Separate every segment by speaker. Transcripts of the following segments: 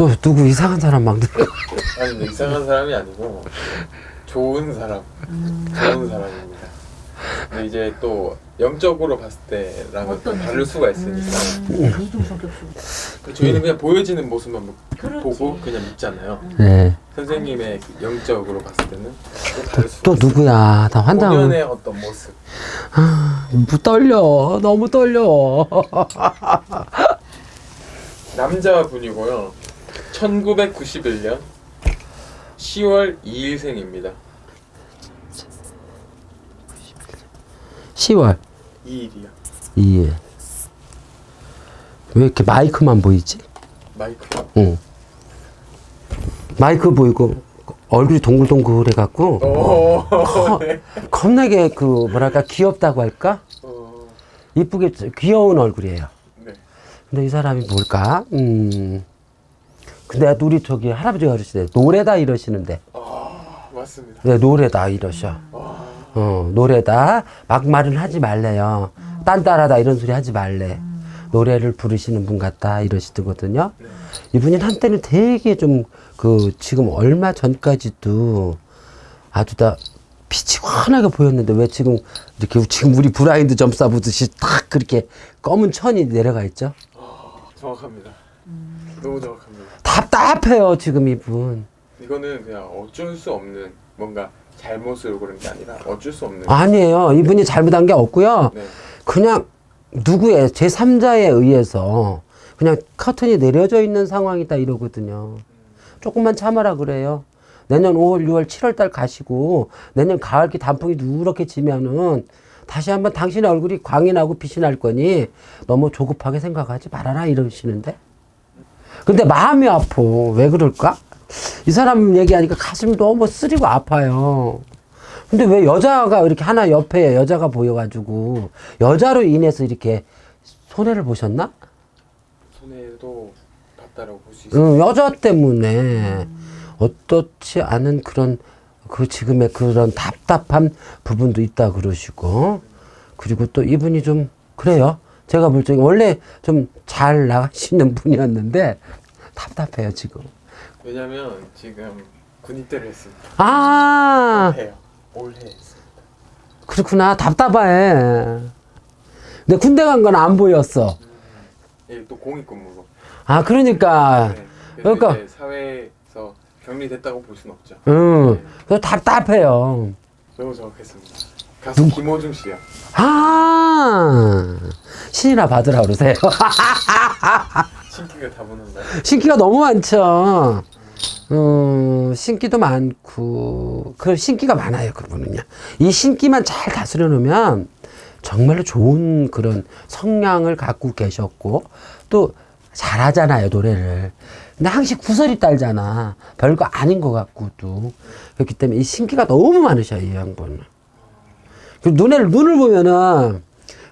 Speaker 1: 또 누구 이상한 사람 만들 거.
Speaker 2: 아니 근데 이상한 사람이 아니고 좋은 사람, 좋은 사람입니다. 근데 이제 또 영적으로 봤을 때랑은 또
Speaker 3: 어떤
Speaker 2: 다를 수가 있으니까
Speaker 3: 음, 이중 성격 수.
Speaker 2: 저희는 그냥 보여지는 모습만 보-
Speaker 3: 그렇지.
Speaker 2: 보고 그냥 믿잖아요.
Speaker 1: 네.
Speaker 2: 선생님의 그 영적으로 봤을 때는 또 다를 수
Speaker 1: 또 누구야? 나 환장.
Speaker 2: 본연의 어떤 모습.
Speaker 1: 뭐 떨려. 너무 떨려.
Speaker 2: 남자분이고요. 1991년 10월 2일생입니다.
Speaker 1: 10월
Speaker 2: 2일이요.
Speaker 1: 2일. 왜 이렇게 마이크만 보이지?
Speaker 2: 마이크.
Speaker 1: 응. 마이크 보이고 얼굴이 동글동글해 갖고
Speaker 2: 오. 네.
Speaker 1: 겁나게 그 뭐랄까 귀엽다고 할까?
Speaker 2: 어,
Speaker 1: 이쁘게 귀여운 얼굴이에요.
Speaker 2: 네.
Speaker 1: 근데 이 사람이 뭘까? 음. 근데 우리 저기 할아버지가 그러시대. 노래다 이러시는데.
Speaker 2: 아 맞습니다.
Speaker 1: 네, 노래다 이러셔.
Speaker 2: 와.
Speaker 1: 어, 노래다. 막말은 하지 말래요. 딴따라다 이런 소리 하지 말래. 노래를 부르시는 분 같다 이러시더거든요.
Speaker 2: 네.
Speaker 1: 이분이 한때는 되게 좀 그 지금 얼마 전까지도 아주 다 빛이 환하게 보였는데 왜 지금 이렇게 지금 우리 브라인드 점사 보듯이 딱 그렇게 검은 천이 내려가 있죠?
Speaker 2: 정확합니다. 너무 정확합니다.
Speaker 1: 답답해요 지금 이분.
Speaker 2: 이거는 그냥 어쩔 수 없는 뭔가 잘못을 그런 게 아니라 어쩔 수 없는.
Speaker 1: 아니에요. 이분이 잘못한 게 없고요.
Speaker 2: 네.
Speaker 1: 그냥 누구의 제 3자에 의해서 그냥 커튼이 내려져 있는 상황이다 이러거든요. 조금만 참아라 그래요. 내년 5월, 6월, 7월 달 가시고 내년 가을기 단풍이 누렇게 지면은 다시 한번 당신의 얼굴이 광이 나고 빛이 날 거니 너무 조급하게 생각하지 말아라 이러시는데. 근데 마음이 아파. 왜 그럴까? 이 사람 얘기하니까 가슴이 너무 쓰리고 아파요. 근데 왜 여자가 이렇게 하나 옆에 여자가 보여가지고 여자로 인해서 이렇게 손해를 보셨나?
Speaker 2: 손해도 봤다라고 볼 수 있어요.
Speaker 1: 응, 여자 때문에 어떻지 않은 그런 그 지금의 그런 답답한 부분도 있다 그러시고 그리고 또 이분이 좀 그래요. 제가 볼 적에 원래 좀 잘 나가시는 분이었는데 답답해요 지금.
Speaker 2: 왜냐면 지금 군입대를 했습니다.
Speaker 1: 아
Speaker 2: 해요. 올해 했습니다.
Speaker 1: 그렇구나 답답해. 근데 군대 간 건 안 보였어.
Speaker 2: 예, 또 공익근무로.
Speaker 1: 아 그러니까
Speaker 2: 네. 그래서
Speaker 1: 그러니까
Speaker 2: 이제 사회에서 격리됐다고 볼 수는 없죠.
Speaker 1: 응. 그 답답해요.
Speaker 2: 너무 정확했습니다. 가수 김호중 씨요.
Speaker 1: 아 신이나 받으라 그러세요.
Speaker 2: 신기가 다 보는가요?
Speaker 1: 신기가 너무 많죠. 음, 신기도 많고, 그 신기가 많아요, 그분은요. 이 신기만 잘 다스려 놓으면 정말로 좋은 그런 성향을 갖고 계셨고, 또 잘하잖아요, 노래를. 근데 항상 구설이 딸잖아. 별거 아닌 것 같고도. 그렇기 때문에 이 신기가 너무 많으셔요, 이 양반은. 그 눈을, 눈을 보면은,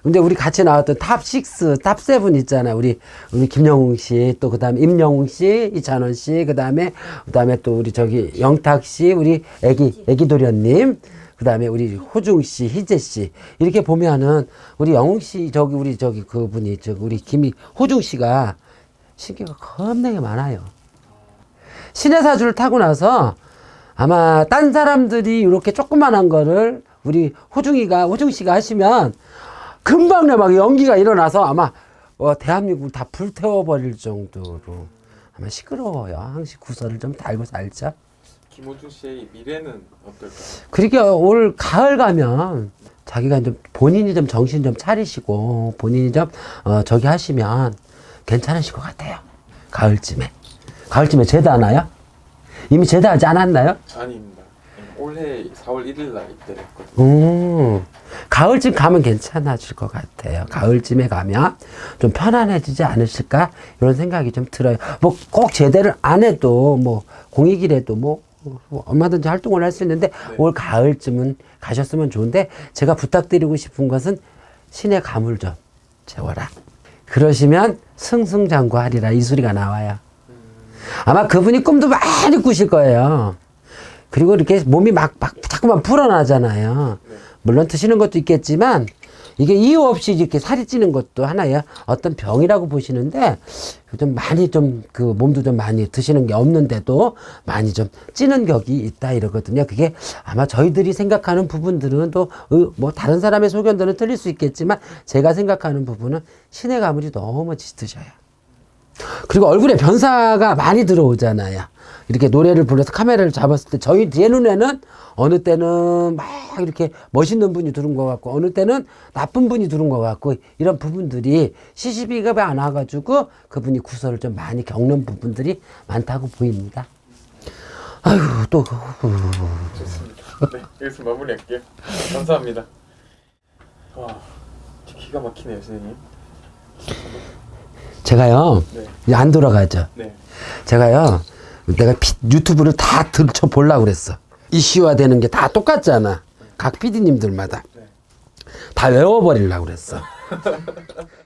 Speaker 1: 근데 우리 같이 나왔던 탑 6, 탑 7 있잖아요. 우리, 우리 김영웅 씨, 또 그 다음에 임영웅 씨, 이찬원 씨, 그 다음에, 그 다음에 또 우리 저기 영탁 씨, 우리 애기, 애기 도련님, 그 다음에 우리 호중 씨, 희재 씨. 이렇게 보면은 우리 영웅 씨, 저기 우리 저기 그분이, 저기 우리 김이, 호중 씨가 신기가 겁나게 많아요. 신의 사주를 타고 나서 아마 딴 사람들이 이렇게 조그만한 거를 우리 호중이가 호중 씨가 하시면 금방 내막 연기가 일어나서 아마 어, 대한민국을 다 불태워 버릴 정도로 아마 시끄러워요. 항상 구설을 좀 달고 살자.
Speaker 2: 김호중 씨의 미래는 어떨까요?
Speaker 1: 그러니까 올 가을 가면 자기가 좀 본인이 좀 정신 좀 차리시고 본인이 좀 어, 저기 하시면 괜찮으실 것 같아요. 가을쯤에. 가을쯤에 제대하나요? 이미 제대하지 않았나요?
Speaker 2: 아닙니다. 올해 4월 1일 날 입대를 했거든요.
Speaker 1: 음, 가을쯤 가면 괜찮아질 것 같아요. 가을쯤에 가면 좀 편안해지지 않으실까? 이런 생각이 좀 들어요. 뭐 꼭 제대를 안 해도 뭐 공익이라도 뭐, 뭐 얼마든지 활동을 할 수 있는데 올 가을쯤은 가셨으면 좋은데 제가 부탁드리고 싶은 것은 신의 가물 좀 채워라. 그러시면 승승장구하리라 이 소리가 나와요. 아마 그분이 꿈도 많이 꾸실 거예요. 그리고 이렇게 몸이 막, 막 자꾸만 불어나잖아요. 물론 드시는 것도 있겠지만 이게 이유 없이 이렇게 살이 찌는 것도 하나의 어떤 병이라고 보시는데 좀 많이 좀 그 몸도 좀 많이 드시는 게 없는데도 많이 좀 찌는 격이 있다 이러거든요. 그게 아마 저희들이 생각하는 부분들은 또 뭐 다른 사람의 소견들은 틀릴 수 있겠지만 제가 생각하는 부분은 신의 가물이 너무 짙으셔요. 그리고 얼굴에 변사가 많이 들어오잖아요. 이렇게 노래를 불러서 카메라를 잡았을 때 저희 제 눈에는 어느 때는 막 이렇게 멋있는 분이 들은 것 같고 어느 때는 나쁜 분이 들은 것 같고 이런 부분들이 시시비가 안 와가지고 그분이 구설을 좀 많이 겪는 부분들이 많다고 보입니다. 아유 또
Speaker 2: 좋습니다. 네, 여기서 마무리할게요. 감사합니다. 와, 기가 막히네요, 선생님.
Speaker 1: 제가요
Speaker 2: 네,
Speaker 1: 안 돌아가죠.
Speaker 2: 네.
Speaker 1: 제가요 내가 피- 유튜브를 다 들춰 보려고 그랬어 이슈화 되는 게 다 똑같잖아 각 PD님들마다
Speaker 2: 네.
Speaker 1: 다 외워버리려고 그랬어